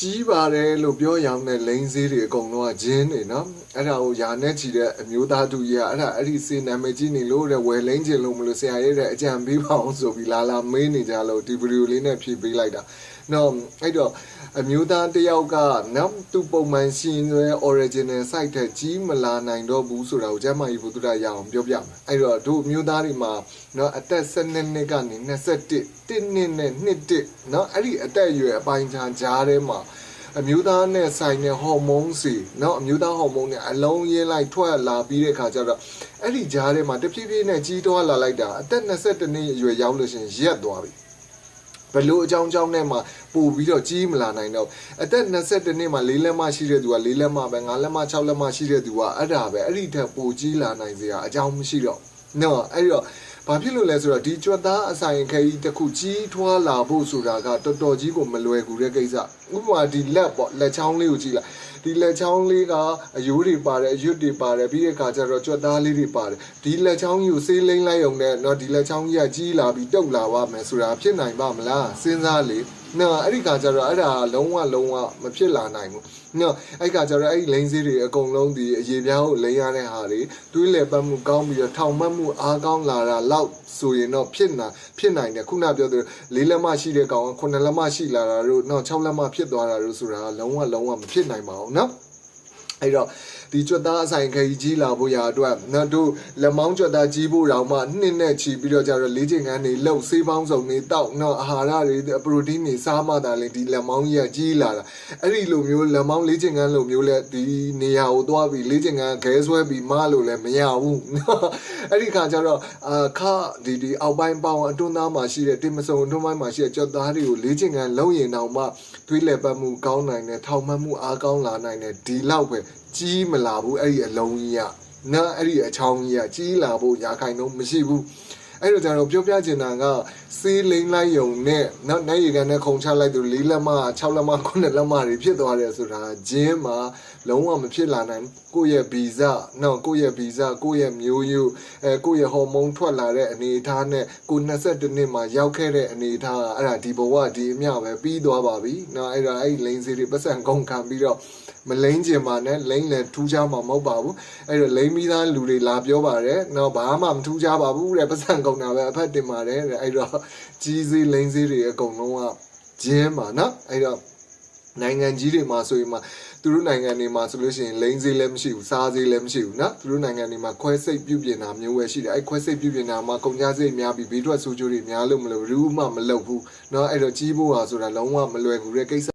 ကြီးပါတယ်လို့ပြောရအောင်တဲ့လိန်စေးတွေအကုန်လုံးကဂျင်းနေနော်အဲ့ဒါကိုယာနဲ့ချီတဲ့အမျိုးသားတူကြီးကအဲ့ဒါအဲ့ဒီစေးနာမည်ကြီးနေလို့တဲ့ဝယ်လိန်ချင်လို့မလို့ဆရာရဲ့တဲ့အကြံပေးပါအောင်ဆိုပြီးလာလာမေးနေကြလို့ဒီဗီဒီယိုလေးနဲ့ဖြည့်ပေးလိုက်တာ နော်အဲ့တော့အမျိုးသားတစ်ယောက်ကနော်သူပုံမှန်ရှင်ရွယ် original site ထက်ကြီးမလာနိုင်တော့ဘူးဆိုတာကိုကျမ်းမာရေးဘုဒ္ဓရအောင်ပြောပြမယ်အဲ့တော့တို့အမျိုးသားတွေမှာနော်အသက်12နှစ်ကနေ21 1နှစ်နဲ့2တစ်နော်အဲ့ဒီအသက်အရွယ်အပိုင်းခြားကြားထဲမှာ အမျိုးသားနဲ့ဆိုင်တဲ့ဟော်မုန်းစီเนาะအမျိုးသားဟော်မုန်းနဲ့အလုံးရင်းလိုက်ထွက်လာပြီးတဲ့ခါကျတော့အဲ့ဒီကြားထဲမှာတဖြည်းဖြည်းနဲ့ကြီးထွားလာလိုက်တာအသက်22နှစ်အရွယ်ရောက်လို့ရှရင်ရက်သွားပြီ ဘလို့အကြောင်းကြောင်းနဲ့မှပို့ပြီးတော့ကြီးမလာနိုင်တော့အသက်22နှစ်မှာ၄လက်မရှိတဲ့သူက၄လက်မှပဲ၅လက်မှ၆လက်မှရှိတဲ့သူကအဲ့ဒါပဲအဲ့ဒီထက်ပိုကြီးလာနိုင်စရာအကြောင်းမရှိတော့နော်အဲ့တော့ ဘာဖြစ်လို့လဲဆိုတော့ဒီကြွက်သားအဆိုင်ခဲကြီးတစ်ခုကြီးထွားလာဖို့ဆိုတာကတော်တော်ကြီးကိုမလွယ်ကူတဲ့ကိစ္စဥပမာဒီလက်ပေါ့လက်ချောင်းလေးကိုကြည့်လိုက်ဒီလက်ချောင်းလေးကအယိုးတွေပါတယ်အရွတ်တွေပါတယ်ပြီးတဲ့အခါကျတော့ကြွက်သားလေးတွေပါတယ်ဒီလက်ချောင်းကြီးကိုဆေးလိမ့်လိုက်အောင်နဲ့เนาะဒီလက်ချောင်းကြီးကကြီးလာပြီးတုတ်လာပါမယ်ဆိုတာဖြစ်နိုင်ပါမလားစဉ်းစားလေ နော်အဲ့ဒီခါကျတော့အဲ့ဒါလုံးဝလုံးဝမဖြစ်လာနိုင်ဘူးနော်အဲ့ခါကျတော့အဲ့ဒီလိန်စေးတွေအကုန်လုံးဒီအရေပြားကိုလိန်ရတဲ့ဟာတွေတွေးလေပတ်မှုကောင်းပြီးတော့ထောင်မှတ်မှုအားကောင်းလာတာလောက်ဆိုရင်တော့ဖြစ်နိုင်ဖြစ်နိုင်တယ်ခုနပြောသလိုလေးလက်မရှိတဲ့ကောင်ကခုနှစ်လက်မရှိလာတာတို့နော်6လက်မဖြစ်သွားတာတို့ဆိုတာကလုံးဝလုံးဝမဖြစ်နိုင်ပါဘူးနော်အဲ့တော့ ဒီကြွက်သားအဆိုင်ခရီးကြီးလာဖို့ရာအတွက်နော်တို့လက်မောင်းကြွက်သားကြီးဖို့တောင်မှနှစ်နဲ့ချီပြီးတော့ကြတော့လေးချိန်ခန်းနေလှုပ်ဆေးပေါင်းစုံနေတောက်နော်အာဟာရတွေပရိုတင်းတွေစားမှသာလေဒီလက်မောင်းကြီးကကြီးလာတာအဲ့ဒီလိုမျိုးလက်မောင်းလေးချိန်ခန်းလိုမျိုးလဲဒီနေရာကိုသွားပြီးလေးချိန်ခန်းခဲဆွဲပြီးမလို့လည်းမရဘူးနော်အဲ့ဒီခါကျတော့အာခဒီဒီအောက်ပိုင်းပေါင်းအတွန်းသားမှာရှိတဲ့တင်မစုံအတွန်းပိုင်းမှာရှိတဲ့ကြွက်သားတွေကိုလေးချိန်ခန်းလုံးရင်တောင်မှသွေးလက်ပတ်မှုကောင်းနိုင်တယ်ထောင်မှတ်မှုအားကောင်းလာနိုင်တယ်ဒီလောက်ပဲ ကြီးမလာဘူးအဲ့ဒီအလုံးကြီးကနော်အဲ့ဒီအချောင်းကြီးကကြီးလာဖို့ရာခိုင်နှုန်းမရှိဘူးအဲ့တော့ကျွန်တော်ပြောပြချင်တာကစေးလိမ့်လိုက်ယုံနဲ့နော်နိုင်ရီကန်နဲ့ခုံချလိုက်သူ၄လက်မ6လက်မ9လက်မတွေဖြစ်သွားတယ်ဆိုတာဂျင်းမှာလုံးဝမဖြစ်လာနိုင်ဘူးကိုယ့်ရဲ့ဗီဇနော်ကိုယ့်ရဲ့ဗီဇကိုယ့်ရဲ့မျိုးရိုးအဲကိုယ့်ရဲ့ဟော်မုန်းထွက်လာတဲ့အနေအထားနဲ့ကို22နှစ်မှာရောက်ခဲ့တဲ့အနေအထားကအဲ့ဒါဒီဘဝဒီအမျှပဲပြီးသွားပါပြီနော်အဲ့ဒါအဲ့ဒီလိန်စေးတွေပတ်စံကုန်ခံပြီးတော့ မလိမ့်ကျင်ပါနဲ့လိမ့်လည်းထူးခြားမှာမဟုတ်ပါဘူးအဲ့တော့လိမ့်ပြီးသားလူတွေလာပြောပါတယ်တော့ဘာမှမထူးခြားပါဘူးတဲ့ပတ်စံကုန်တာပဲအဖက်တင်ပါတယ်တဲ့အဲ့တော့ကြီးစေးလိမ့်စေးတွေအကုန်လုံးကဂျင်းပါနော်အဲ့တော့နိုင်ငံကြီးတွေမှာဆိုရင်မှသူတို့နိုင်ငံတွေမှာဆိုလို့ရှိရင်လိမ့်စေးလည်းမရှိဘူးစားစေးလည်းမရှိဘူးနော်သူတို့နိုင်ငံတွေမှာခွဲစိတ်ပြုပြင်တာမျိုးပဲရှိတယ်အဲ့ခွဲစိတ်ပြုပြင်တာမှာကုန်ကြစိတ်များပြီးဘေးထွက်ဆိုးကျိုးတွေများလို့မလို့ဘူးမှမလုပ်ဘူးเนาะအဲ့တော့ကြီးဖို့ဟာဆိုတာလုံးဝမလွယ်ဘူးတဲ့ကိစ္စ